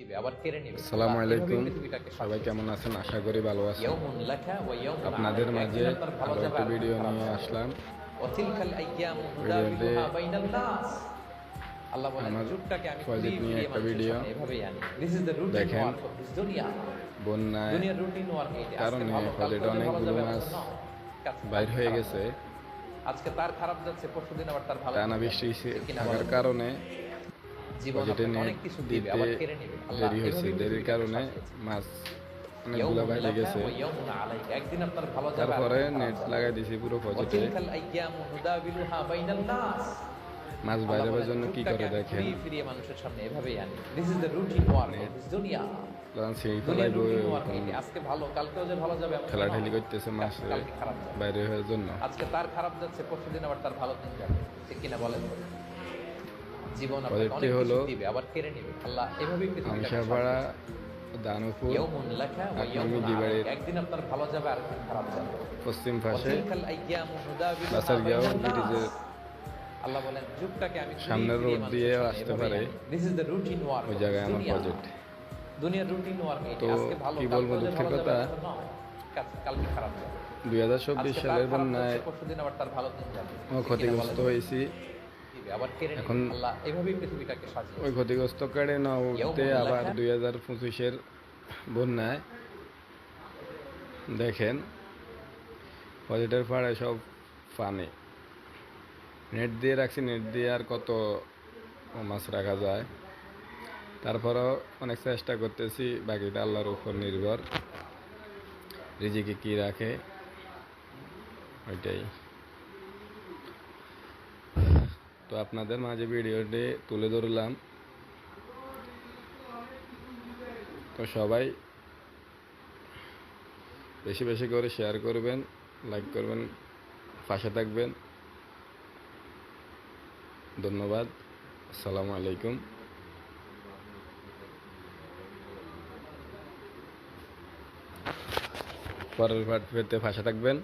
আসসালামু আলাইকুম। সবাই কেমন আছেন? আশা করি ভালো আছেন। আপনাদের মাঝে একটা ভিডিও নিয়ে আসলাম। দেখেন। বন্যায় কারণে অনেকগুলো মাছ বাইর হয়ে গেছে। আজকে তার খারাপ যাচ্ছে পরশুদিন আবার তার ভালো টানা। বৃষ্টি থাকার কারণে জীবন প্রজেক্টে আপনাকে নেট অনেক কিছু দিবে আবার কেড়ে নেবে। দেরি হয়েছে দেরির কারণে মাছ অনেকগুলো বাইরে গেছে। ওয়া ইয়াউমুন আলাইকা। একদিন আপনার ভালো যাবে তারপরে নেট লাগাই দিছি পুরো প্রজেক্টে ওয়াতিলকাল আইয়ামু নুদাবিলুহা বাইনান নাস। মাছ আল্লাহ বাইরে বলেন, জন্য কি করে দেখেন? মানুষের সামনে এভাবেই আনি। This is the routine work this দুনিয়া। যখন সেই দুনিয়ার ফেলাইব রুটিন ওয়ার্ক এটা আজকে ভালো কালকেও যে ভালো যাবে ঠেলাঠেলি করতেছে খারাপ বাইরে হওয়ার জন্য। আজকে তার খারাপ যাচ্ছে পরশুদিন আবার তার ভালো দিন যাবে। ঠিক কিনা বলেন? জীবন আপনাকে অনেক হলো দিবে আবার কেড়ে নেবে। আল্লাহ এভাবেই সাজিয়েছে। দানপুর ইয়াউমুন লাকা ওয়া ইয়াউমুন একদিন আপনার ভালো যাবে আরেকদিন খারাপ যাবে। পশ্চিম পাশে বাসারগাঁও বাইনান নাস। আল্লাহ বলেন যুগটাকে আমি সামনের রোড সামনে আসতে পারে। This is the routine work ওই জায়গায় আমার প্রজেক্ট দুনিয়ার রুটিন ওয়ার্ক এটা। আজকে ভালো কি বলব দুঃখের কথা, কাল- কালকে খারাপ যাবে। দুই হাজার চব্বিশ সালের বন্যায় ক্ষতিগ্রস্ত হয়েছি। আবার কেড়ে এখন- আল্লাহ এভাবেই পৃথিবীটাকে সাজিয়ে ওই ক্ষতিগ্রস্ত কার্ডে না উঠতে আবার দুই হাজার পঁচিশের বন্যায় দেখেন প্রজেক্টের পাড়ে সব পানি। নেট দিয়ে রাখছি নেট দিয়ে আর কত মাছ রাখা যায়। তারপরেও অনেক চেষ্টা করতেছি বাকিটা আল্লাহর উপর নির্ভর। রিজিকে কি রাখে ওইটাই। তো আপনাদের মাঝে ভিডিওটি তুলে ধরলাম। তো সবাই বেশি বেশি করে শেয়ার করবেন লাইক করবেন, পাশে থাকবেন। ধন্যবাদ। আসসালামু আলাইকুম। পরের পাঠ পেতে পাশে থাকবেন।